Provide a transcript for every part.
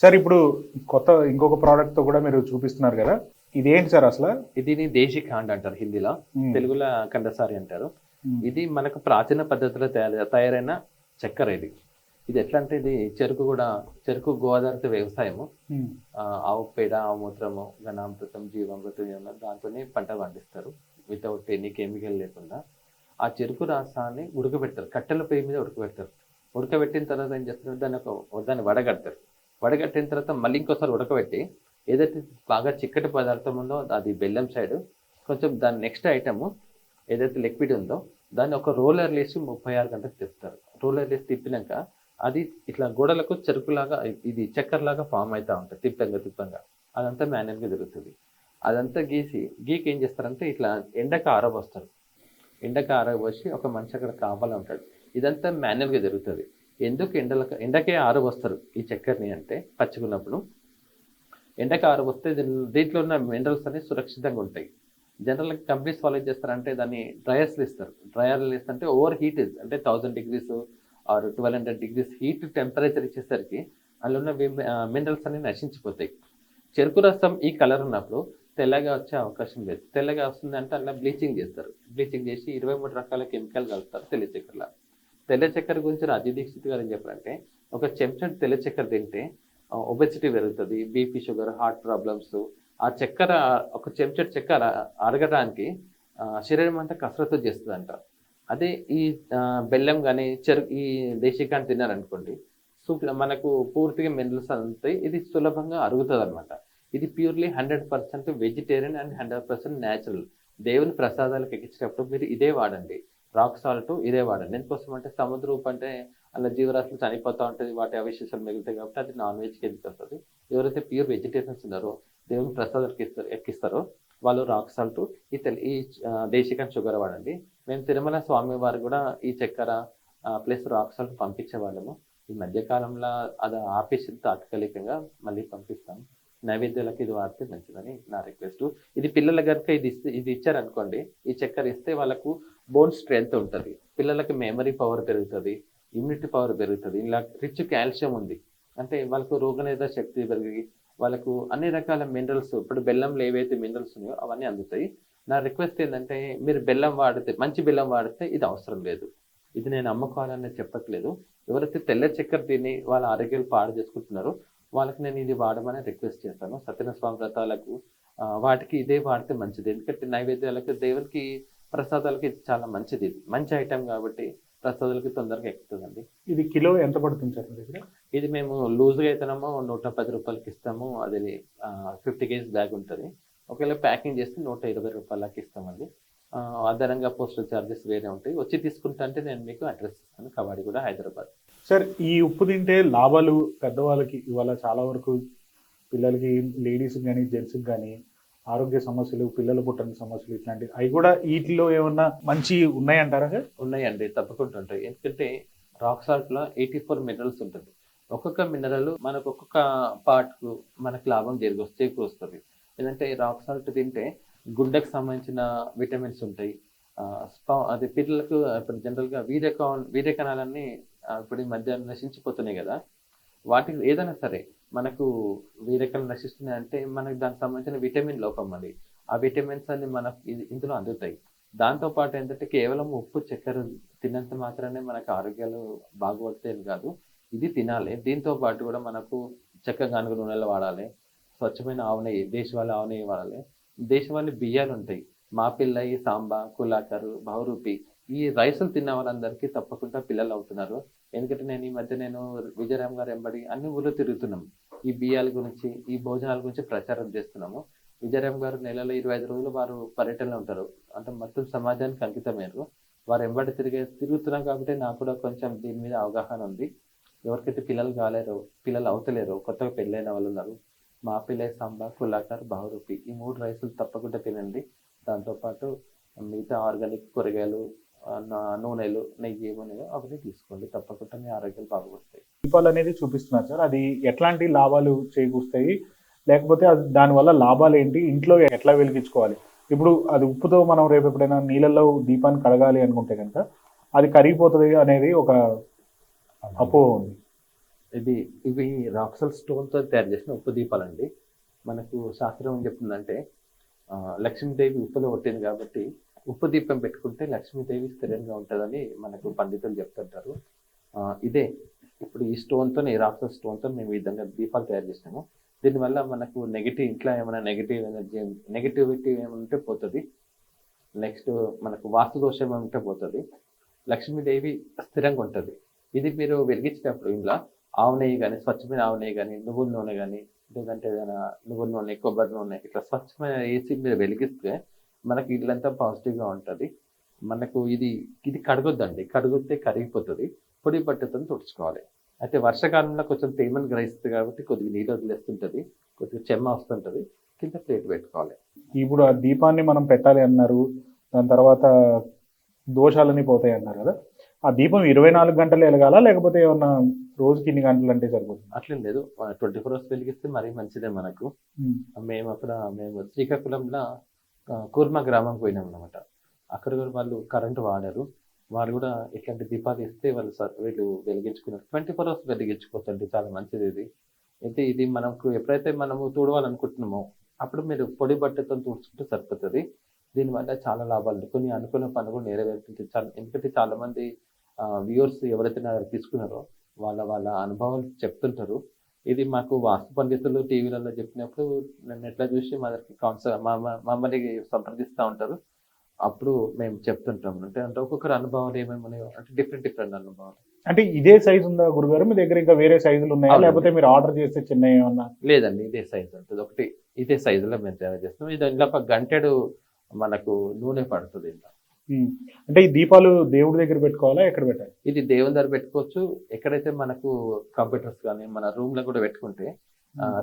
Sir ఇప్పుడు కొత్త ఇంకొక ప్రోడక్ట్తో కూడా మీరు చూపిస్తున్నారు కదా. ఇదేంటి సార్ అసలు? దీన్ని దేశీ ఖాండ్ అంటారు హిందీలో. తెలుగులో కండసారి అంటారు. ఇది మనకు ప్రాచీన పద్ధతిలో తయారు తయారైన చక్కెర ఇది. ఇది ఎట్లా అంటే ఇది చెరుకు కూడా చెరుకు గోదావరి వ్యవసాయము. ఆవు పేడ ఆవు మూత్రము ఘనామృతం జీవామృతం ఏమన్నా దాంతోనే పంట పండిస్తారు. వితౌట్ ఎనీ కెమికల్ లేకుండా. ఆ చెరుకు రసాన్ని ఉడకబెడతారు. కట్టెల పొయ్యి మీద ఉడకబెడతారు. ఉడకబెట్టిన తర్వాత ఏం చేస్తారు? దాన్ని ఒక దాన్ని వడగడతారు. వడగట్టిన తర్వాత మళ్ళీ ఇంకోసారి ఉడకబెట్టి ఏదైతే బాగా చిక్కటి పదార్థం ఉందో అది బెల్లం సైడ్ కొంచెం దాని నెక్స్ట్ ఐటమ్ ఏదైతే లిక్విడ్ ఉందో దాన్ని ఒక రోలర్ వేసి ముప్పై ఆరు గంటలకు తిప్పుతారు. రోలర్ లేసి తిప్పినాక అది ఇట్లా గోడలకు చెరుకులాగా ఇది చక్కెరలాగా ఫామ్ అవుతూ ఉంటుంది తిప్పంగా తిప్పంగా. అదంతా మాన్యువల్గా జరుగుతుంది. అదంతా గీసి గీకి ఏం చేస్తారంటే ఇట్లా ఎండకు ఆరబోస్తారు. ఎండకు ఆరబోసి ఒక మనిషి అక్కడ కావాలని ఉంటాడు ఇదంతా మాన్యువల్గా జరుగుతుంది. ఎందుకు ఎండల ఎండకే ఆరబోస్తారు ఈ చక్కెరని అంటే పచ్చిగున్నప్పుడు ఎండకి ఆరబోస్తే వస్తే దీంట్లో ఉన్న మినరల్స్ అన్ని సురక్షితంగా ఉంటాయి. జనరల్గా కంపెనీస్ వాళ్ళు ఏం చేస్తారంటే దాన్ని డ్రయర్స్లు ఇస్తారు. డ్రయర్లు ఇస్తుంటే ఓవర్ హీట్ అంటే thousand degrees or twelve hundred degrees heat temperature ఇచ్చేసరికి అందులో ఉన్న మినరల్స్ అన్ని నశించిపోతాయి. చెరుకు రసం ఈ కలర్ ఉన్నప్పుడు తెల్లగా వచ్చే అవకాశం లేదు. తెల్లగా వస్తుంది అంటే అందులో బ్లీచింగ్ చేస్తారు. బ్లీచింగ్ చేసి ఇరవై మూడు రకాల కెమికల్ కలుపుతారు తెల్ల తెల్ల చక్కెర గురించి రాజీ దీక్షిత్ గారు ఏం చెప్పారంటే ఒక చెంచడు తెల్ల చక్కెర తింటే ఒబెసిటీ పెరుగుతుంది బీపీ షుగర్ హార్ట్ ప్రాబ్లమ్స్ ఆ చక్కెర ఒక చెంచడు చక్కెర అరగడానికి శరీరం అంతా కసరత్తు చేస్తుంది అంట అదే ఈ బెల్లం కానీ చెరు ఈ దేశీకాన్ని తిన్నారనుకోండి సూప్ మనకు పూర్తిగా మినరల్స్ అందుతాయి ఇది సులభంగా అరుగుతుంది అనమాట ఇది purely hundred percent vegetarian and hundred percent natural దేవుని ప్రసాదాలకు ఎక్కించేటప్పుడు మీరు ఇదే వాడండి. రాక్ సాల్ట్ ఇదే వాడండి. ఎందుకోసం అంటే సముద్ర ఉప్పు అంటే అలా జీవరాశులు చనిపోతూ ఉంటుంది వాటి అవశేషాలు మిగులుతాయి కాబట్టి అది నాన్ వెజ్ కిందకి వస్తుంది? ఎవరైతే ప్యూర్ వెజిటేరియన్స్ ఉన్నారో దేవుని ప్రసాదానికి ఇస్తారు ఎక్కిస్తారో వాళ్ళు రాక్ సాల్ట్ ఈ తెలి ఈ దేశికన్ షుగర్ వాడండి. మేము తిరుమల స్వామి వారు కూడా ఈ చక్కెర ప్లస్ రాక్ సాల్ట్ పంపించేవాళ్ళము. ఈ మధ్యకాలంలో అది ఆపేసి తాత్కాలికంగా మళ్ళీ పంపిస్తాము నైవేద్యాలకు ఇది వాడితే మంచిదని నా రిక్వెస్ట్. ఇది పిల్లల కనుక ఇది ఇస్తే ఇది ఇచ్చారనుకోండి ఈ చక్కెర ఇస్తే వాళ్ళకు బోన్ స్ట్రెంగ్త్ ఉంటుంది. పిల్లలకి మెమరీ పవర్ పెరుగుతుంది ఇమ్యూనిటీ పవర్ పెరుగుతుంది ఇలా రిచ్ కాల్షియం ఉంది. అంటే వాళ్ళకు రోగనిరోధక శక్తి పెరిగి వాళ్ళకు అన్ని రకాల మినరల్స్ ఇప్పుడు బెల్లంలో ఏవైతే మినరల్స్ ఉన్నాయో అవన్నీ అందుతాయి. నా రిక్వెస్ట్ ఏంటంటే మీరు బెల్లం వాడితే మంచి బెల్లం వాడితే ఇది అవసరం లేదు. ఇది నేను అమ్ముకోవాలని చెప్పట్లేదు. ఎవరైతే తెల్ల చక్కెర తిని వాళ్ళ ఆరోగ్యాలు పాడు చేసుకుంటున్నారో వాళ్ళకి నేను ఇది వాడమని రిక్వెస్ట్ చేస్తాను. సత్యనారాయణ స్వామి వ్రతాలకు వాటికి ఇదే వాడితే మంచిది. ఎందుకంటే నైవేద్యాలకు దేవునికి ప్రసాదాలకి చాలా మంచిది. ఇది మంచి ఐటెం కాబట్టి ప్రసాదాలకి తొందరగా ఎక్కుతుందండి. ఇది కిలో ఎంత పడుతుంది సార్ దగ్గర? ఇది మేము లూజ్గా అయితేనేమో నూట పది రూపాయలకి ఇస్తాము. అది ఫిఫ్టీ కేజీస్ బ్యాగ్ ఉంటుంది. ఒకవేళ ప్యాకింగ్ చేస్తే నూట ఇరవై రూపాయలకి ఇస్తామండి. అదనంగా పోస్టల్ ఛార్జెస్ వేరే ఉంటాయి. వచ్చి తీసుకుంటా అంటే నేను మీకు అడ్రస్ ఇస్తాను. కవాడి కూడా హైదరాబాద్. సార్ ఈ ఉప్పు తింటే లాభాలు పెద్దవాళ్ళకి ఇవాళ చాలా వరకు పిల్లలకి లేడీస్ కానీ జెంట్స్కి కానీ ఆరోగ్య సమస్యలు పిల్లలు పుట్టని సమస్యలు ఇట్లాంటివి అవి కూడా వీటిలో ఏమన్నా మంచి ఉన్నాయంటారా సార్? ఉన్నాయండి తప్పకుండా ఉంటాయి. ఎందుకంటే రాక్ సాల్ట్లో ఎయిటీ ఫోర్ మినరల్స్ ఉంటుంది. ఒక్కొక్క మినరల్ మనకు ఒక్కొక్క పార్ట్కు మనకు లాభం జరిగి వస్తుంది. ఎందుకంటే రాక్ సాల్ట్ తింటే గుండెకు సంబంధించిన విటమిన్స్ ఉంటాయి. స్పా- అది పిల్లలకు ఇప్పుడు జనరల్గా వీర్యక వీర్యకణాలన్నీ కణాలన్నీ ఇప్పుడు ఈ మధ్య నశించిపోతున్నాయి కదా. వాటికి ఏదైనా సరే మనకు వీరకలు నశిస్తున్నాయి అంటే మనకు దానికి సంబంధించిన విటమిన్ లోపం అది ఆ విటమిన్స్ అన్ని మనకు ఇది- ఇందులో అందుతాయి. దాంతో పాటు ఏంటంటే కేవలం ఉప్పు చక్కెర తిన్నంత మాత్రమే మనకు ఆరోగ్యాలు బాగుపడతాయి కాదు. ఇది తినాలి. దీంతో పాటు కూడా మనకు చెక్క గానుగ నూనెలు వాడాలి. స్వచ్ఛమైన ఆవు నెయ్యి దేశవాళీ ఆవు నెయ్యి వాడాలి. దేశవాళీ బియ్యాలు ఉంటాయి. మాపిల్లయి సాంబా కులాకరు బహురూపి ఈ రైసులు తిన్న వాళ్ళందరికీ తప్పకుండా పిల్లలు అవుతున్నారు. ఎందుకంటే నేను ఈ మధ్య నేను విజయరామ్ గారు వెంబడి అన్ని ఊళ్ళో తిరుగుతున్నాం. ఈ బియ్యాల గురించి ఈ భోజనాల గురించి ప్రచారం చేస్తున్నాము. విజయరామ్ గారు నెలలో ఇరవై ఐదు రోజులు వారు పర్యటనలో ఉంటారు. అంటే మొత్తం సమాజానికి అంకితమయ్యారు. వారు వెంబడి తిరిగే తిరుగుతున్నాం కాబట్టి నాకు కూడా కొంచెం దీని మీద అవగాహన ఉంది. ఎవరికైతే పిల్లలు కాలేరో పిల్లలు అవుతలేరో కొత్తగా పెళ్ళైన వాళ్ళు ఉన్నారు మా పిల్లై సాంబా కులాకర్ బహురూపి ఈ మూడు రైసులు తప్పకుండా తినండి. దాంతోపాటు మిగతా ఆర్గానిక్ కూరగాయలు నూనెలు నెయ్యి ఏమన్నాయో అవన్నీ తీసుకోండి. తప్పకుండా మీ ఆరోగ్యాలు బాగుపడతాయి. దీపాలు అనేది చూపిస్తున్నారు సార్. అది ఎట్లాంటి లాభాలు చేకూరుస్తాయి? లేకపోతే అది దానివల్ల లాభాలు ఏంటి? ఇంట్లో ఎట్లా వెలిగించుకోవాలి? ఇప్పుడు అది ఉప్పుతో మనం రేపు ఎప్పుడైనా నీళ్ళల్లో దీపాన్ని కడగాలి అనుకుంటే కనుక అది కరిగిపోతుంది అనేది ఒక అపోహ ఉంది. ఇది ఇవి రాక్సల్ స్టోన్తో తయారు చేసిన ఉప్పు దీపాలండి. మనకు శాస్త్రం ఏం చెప్తుందంటే లక్ష్మీదేవి ఉప్పులో కొట్టింది కాబట్టి ఉప్పు దీపం పెట్టుకుంటే లక్ష్మీదేవి స్థిరంగా ఉంటుందని మనకు పండితులు చెప్తుంటారు. ఇదే ఇప్పుడు ఈ స్టోన్తో ఈ రాక్షస స్టోన్తో మేము ఈ విధంగా దీపాలు తయారు చేసినాము దీనివల్ల మనకు నెగిటివ్ ఇంట్లో ఏమైనా నెగిటివ్ ఎనర్జీ నెగిటివిటీ ఏమైనా ఉంటే పోతుంది. నెక్స్ట్ మనకు వాస్తు దోషం ఏమంటే పోతుంది. లక్ష్మీదేవి స్థిరంగా ఉంటుంది. ఇది మీరు వెలిగించినప్పుడు ఇంట్లో ఆవు నెయ్యి కానీ స్వచ్ఛమైన ఆవు నెయ్యి కానీ నువ్వుల నూనె కానీ లేదంటే ఏదైనా నువ్వుల నూనె కొబ్బరి నూనె ఇట్లా స్వచ్ఛమైన వేసి మీరు వెలిగిస్తే మనకి ఇల్లంతా పాజిటివ్గా ఉంటుంది. మనకు ఇది ఇది కడగొద్దండి. కడుగుతే కరిగిపోతుంది. పొడి బట్టతో తుడుచుకోవాలి. అయితే వర్షాకాలంలో కొంచెం తేమను గ్రహిస్తుంది కాబట్టి కొద్దిగా నీళ్ళు వదిలేస్తుంటుంది. కొద్దిగా చెమ్మ వస్తుంటుంది. కింద ప్లేట్ పెట్టుకోవాలి. ఇప్పుడు ఆ దీపాన్ని మనం పెట్టాలి అన్నారు. దాని తర్వాత దోషాలని పోతాయి అన్నారు కదా. ఆ దీపం ఇరవై నాలుగు గంటలు వెలగాల? లేకపోతే ఏమన్నా రోజుకి ఇన్ని గంటలు అంటే సరిపోతుంది? అట్లేం లేదు. ట్వంటీ ఫోర్ అవర్స్ వెలిగిస్తే మరీ మంచిదే మనకు. మేము అక్కడ మేము శ్రీకాకుళంలో కూర్మ గ్రామం పోయినాం అనమాట అక్కడ కూడా వాళ్ళు కరెంటు వాడారు. వాళ్ళు కూడా ఇట్లాంటి దీపాలు ఇస్తే వాళ్ళు స- వీళ్ళు వెలిగించుకున్నారు. ట్వంటీ ఫోర్ అవర్స్ వెలిగించుకోవచ్చండి. చాలా మంచిది ఇది. అయితే ఇది మనకు ఎప్పుడైతే మనము తుడవాలనుకుంటున్నామో అప్పుడు మీరు పొడి బట్టతో తుడుచుకుంటే సరిపోతుంది. దీనివల్ల చాలా లాభాలు కొన్ని అనుకున్న పనులు కూడా నెరవేరుతుంది చాలా ఎందుకంటే చాలామంది వ్యూవర్స్ ఎవరైతే తీసుకున్నారో వాళ్ళ వాళ్ళ అనుభవాలు చెప్తుంటారు. ఇది మాకు వాస్తు పండితులు టీవీలలో చెప్పినప్పుడు నన్ను ఎట్లా చూసి మా దగ్గరికి కౌన్సిల్ మమ్మల్ని సంప్రదిస్తూ ఉంటారు. అప్పుడు మేము చెప్తుంటాం. అంటే అంటే ఒక్కొక్కరు అనుభవాలు ఏమేమి ఉన్నాయో అంటే డిఫరెంట్ డిఫరెంట్ అనుభవాలు. అంటే ఇదే సైజు ఉందా గురుగారు? మీ దగ్గర ఇంకా వేరే సైజులు ఉన్నాయా. లేకపోతే మీరు ఆర్డర్ చేస్తే చిన్న ఏమన్నా? లేదండి ఇదే సైజ్ ఉంటుంది. ఒకటి ఇదే సైజులో మేము తయారు చేస్తాం ఇది ఒక గంటెడు మనకు నూనె పడుతుంది ఉమ్. అంటే ఈ దీపాలు దేవుడి దగ్గర పెట్టుకోవాలా ఎక్కడ పెట్టాలి? ఇది దేవుని దగ్గర పెట్టుకోవచ్చు. ఎక్కడైతే మనకు కంప్యూటర్స్ కానీ మన రూమ్లో కూడా పెట్టుకుంటే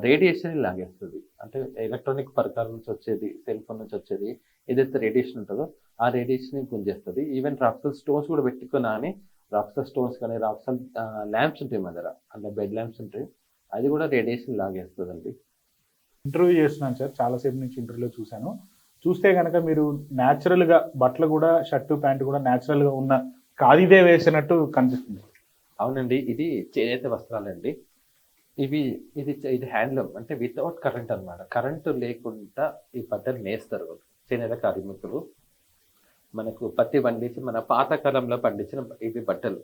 రేడియేషన్ లాగేస్తుంది. అంటే ఎలక్ట్రానిక్ పరికరాల నుంచి వచ్చేది సెల్ ఫోన్ నుంచి వచ్చేది ఏదైతే రేడియేషన్ ఉంటుందో ఆ రేడియేషన్ గుంజేస్తుంది. ఈవెన్ రాక్సల్ స్టోన్స్ కూడా పెట్టుకున్నా అని రాక్సల్ స్టోన్స్ కానీ రాక్సల్ ల్యాంప్స్ ఉంటాయి మన దగ్గర. అంటే బెడ్ ల్యాంప్స్ ఉంటాయి. అది కూడా రేడియేషన్ లాగేస్తుంది అండి ఇంటర్వ్యూ చేస్తున్నాను సార్. చాలాసేపు నుంచి ఇంటర్వ్యూలో చూశాను. చూస్తే కనుక మీరు న్యాచురల్గా బట్టలు కూడా షర్టు ప్యాంటు కూడా న్యాచురల్గా ఉన్న ఖాదీదే వేసినట్టు కనిపిస్తుంది. అవునండి ఇది చేనేత వస్త్రాలండి. ఇవి ఇది ఇది హ్యాండ్లూమ్ అంటే వితౌట్ కరెంట్ అన్నమాట. కరెంటు లేకుండా ఈ బట్టలు నేస్తారు చేనేత కార్మికులు. మనకు పత్తి పండించి మన పాతకాలంలో పండించిన ఇవి బట్టలు.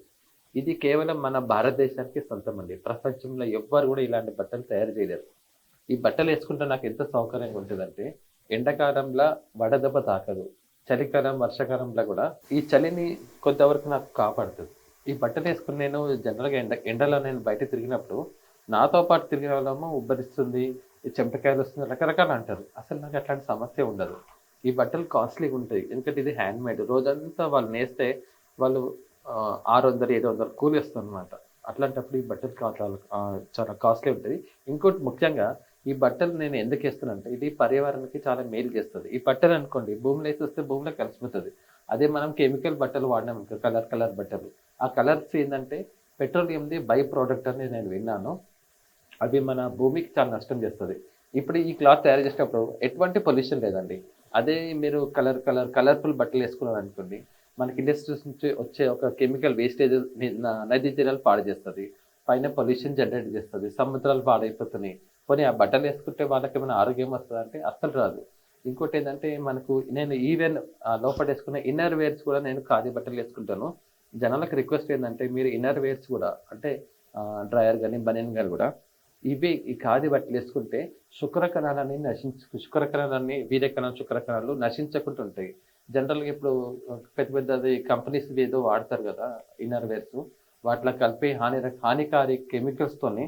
ఇది కేవలం మన భారతదేశానికి సొంతం అండి. ప్రపంచంలో ఎవ్వరు కూడా ఇలాంటి బట్టలు తయారు చేయలేరు. ఈ బట్టలు వేసుకుంటే నాకు ఎంత సౌకర్యంగా ఉంటుందంటే ఎండాకాలంలో వడదెబ్బ తాకదు చలికాలం వర్షాకాలంలో కూడా. ఈ చలిని కొంతవరకు నాకు కాపాడుతుంది. ఈ బట్టలు వేసుకుని నేను జనరల్గా ఎండ ఎండలో నేను బయట తిరిగినప్పుడు నాతో పాటు తిరిగిన వాళ్ళేమో ఉబ్బరిస్తుంది చెంపకాయలు వస్తుంది రకరకాలు అంటారు. అసలు నాకు అట్లాంటి సమస్య ఉండదు. ఈ బట్టలు కాస్ట్లీగా ఉంటాయి. ఎందుకంటే ఇది హ్యాండ్ మేడ్ రోజంతా వాళ్ళు నేస్తే వాళ్ళు ఆరు వందలు ఏడు వందలు కూలి వస్తుంది అనమాట అట్లాంటప్పుడు ఈ బట్టలు చాలా కాస్ట్లీ ఉంటుంది ఇంకోటి ముఖ్యంగా ఈ బట్టలు నేను ఎందుకు వేస్తున్నానంటే ఇది పర్యావరణానికి చాలా మేలు చేస్తుంది. ఈ బట్టలు అనుకోండి భూమిలో వేసేస్తే భూమిలో కలిసిపోతుంది. అదే మనం కెమికల్ బట్టలు వాడినాం ఇంకా కలర్ కలర్ బట్టలు. ఆ కలర్స్ ఏంటంటే పెట్రోలియంది బై ప్రోడక్ట్ అని నేను విన్నాను. అవి మన భూమికి చాలా నష్టం చేస్తుంది. ఇప్పుడు ఈ క్లాత్ తయారు చేసేటప్పుడు ఎటువంటి పొల్యూషన్ లేదండి. అదే మీరు కలర్ కలర్ కలర్ఫుల్ బట్టలు వేసుకున్నారు అనుకోండి మనకి ఇండస్ట్రీస్ నుంచి వచ్చే ఒక కెమికల్ వేస్టేజ్ నదీ తీరాలు పాడు చేస్తుంది. పైన పొల్యూషన్ జనరేట్ చేస్తుంది సముద్రాలు పాడైపోతున్నాయి. పోనీ ఆ బట్టలు వేసుకుంటే వాళ్ళకి ఏమైనా ఆరోగ్యం వస్తుంది అంటే అస్సలు రాదు. ఇంకోటి ఏంటంటే మనకు నేను ఈవెన్ లోపల వేసుకున్న ఇన్నర్ వేర్స్ కూడా నేను ఖాదీ బట్టలు వేసుకుంటాను. జనాలకు రిక్వెస్ట్ ఏంటంటే మీరు ఇన్నర్ వేర్స్ కూడా అంటే డ్రయర్ కానీ బనియన్ కానీ కూడా ఇవి ఈ ఖాదీ బట్టలు వేసుకుంటే శుక్ర నశించు శుక్రకణాలన్నీ శుక్ర కణాలన్నీ కణాలు శుక్ర కణాలు నశించకుండా ఉంటాయి. జనరల్గా ఇప్పుడు పెద్ద పెద్దది కంపెనీస్ ఏదో వాడతారు కదా ఇన్నర్ వేర్స్. వాటిలో కలిపి హాని హానికారి కెమికల్స్తోని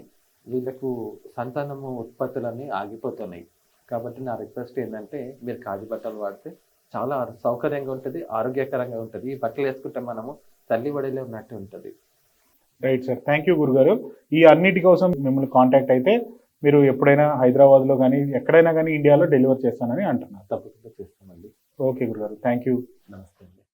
వీళ్ళకు సంతానము ఉత్పత్తులన్నీ ఆగిపోతున్నాయి. కాబట్టి నా రిక్వెస్ట్ ఏంటంటే మీరు ఖాదీ బట్టలు వాడితే చాలా సౌకర్యంగా ఉంటుంది ఆరోగ్యకరంగా ఉంటుంది. ఈ బట్టలు వేసుకుంటే మనము తల్లి వడిలో ఉన్నట్టు ఉంటుంది. రైట్ సార్ థ్యాంక్ యూ గురుగారు. ఈ అన్నిటి కోసం మిమ్మల్ని కాంటాక్ట్ అయితే మీరు ఎప్పుడైనా హైదరాబాద్లో కానీ ఎక్కడైనా కానీ ఇండియాలో డెలివర్ చేస్తానని అంటున్నారు. తప్పకుండా చేస్తామండి. ఓకే గురుగారు. థ్యాంక్ యూ నమస్తే.